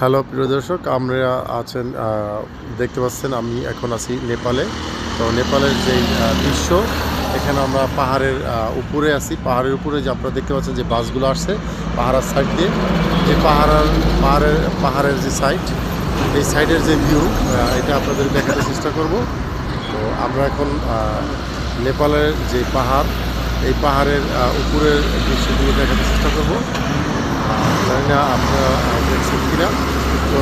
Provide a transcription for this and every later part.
Hello, প্রিয় দর্শক, আমরা আছেন দেখতে পাচ্ছেন আমি এখন আছি নেপালে। তো নেপালের যে দৃশ্য, এখানে আমরা পাহাড়ের উপরে আছি। পাহাড়ের উপরে যে আপনারা দেখতে পাচ্ছেন যে বাসগুলো আসছে পাহাড়ের সাইড দিয়ে। যে পাহাড়ের পাহাড়ের পাহাড়ের যে সাইড, এই সাইডের যে ভিউ এটা আপনাদের দেখাতে চেষ্টা করব। তো আমরা এখন নেপালের যে পাহাড়, এই পাহাড়ের উপরের দৃশ্যগুলো দেখাতে চেষ্টা করব। না আপনারা দেখছেন কিনা। তো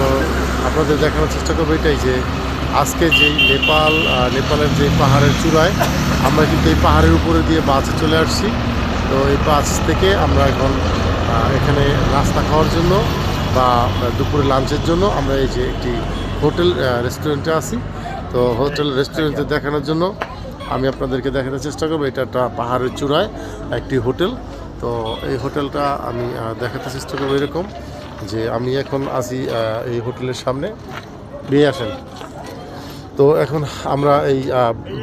আপনাদের দেখানোর চেষ্টা করব এটাই যে আজকে যেই নেপাল নেপালের যে পাহাড়ের চূড়ায় আমরা কিন্তু এই পাহাড়ের উপরে দিয়ে বাসে চলে আসছি। তো এই বাস থেকে আমরা এখন এখানে নাস্তা খাওয়ার জন্য বা দুপুরে লাঞ্চের জন্য আমরা এই যে একটি হোটেল রেস্টুরেন্টে আছি। তো হোটেল, রেস্টুরেন্টে দেখানোর জন্য আমি আপনাদেরকে দেখানোর চেষ্টা করব। এটা একটা পাহাড়ের চূড়ায় একটি হোটেল। তো এই হোটেলটা আমি দেখাতে চেষ্টা করব এরকম যে আমি এখন আছি এই হোটেলের সামনে। বেরিয়ে আসেন। তো এখন আমরা এই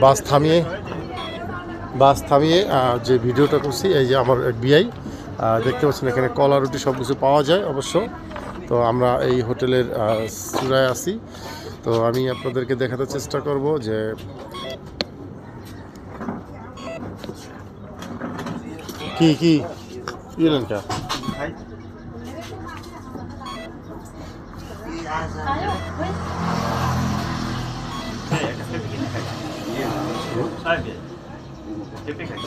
বাস থামিয়ে বাস থামিয়ে যে ভিডিওটা করছি, এই যে আমার বিআই দেখতে পাচ্ছেন এখানে কলা, রুটি সব কিছু পাওয়া যায় অবশ্য। তো আমরা এই হোটেলের চূড়ায় আছি। তো আমি আপনাদেরকে দেখাতে চেষ্টা করব যে কি কি ইলেন কা আগে চেপে খাই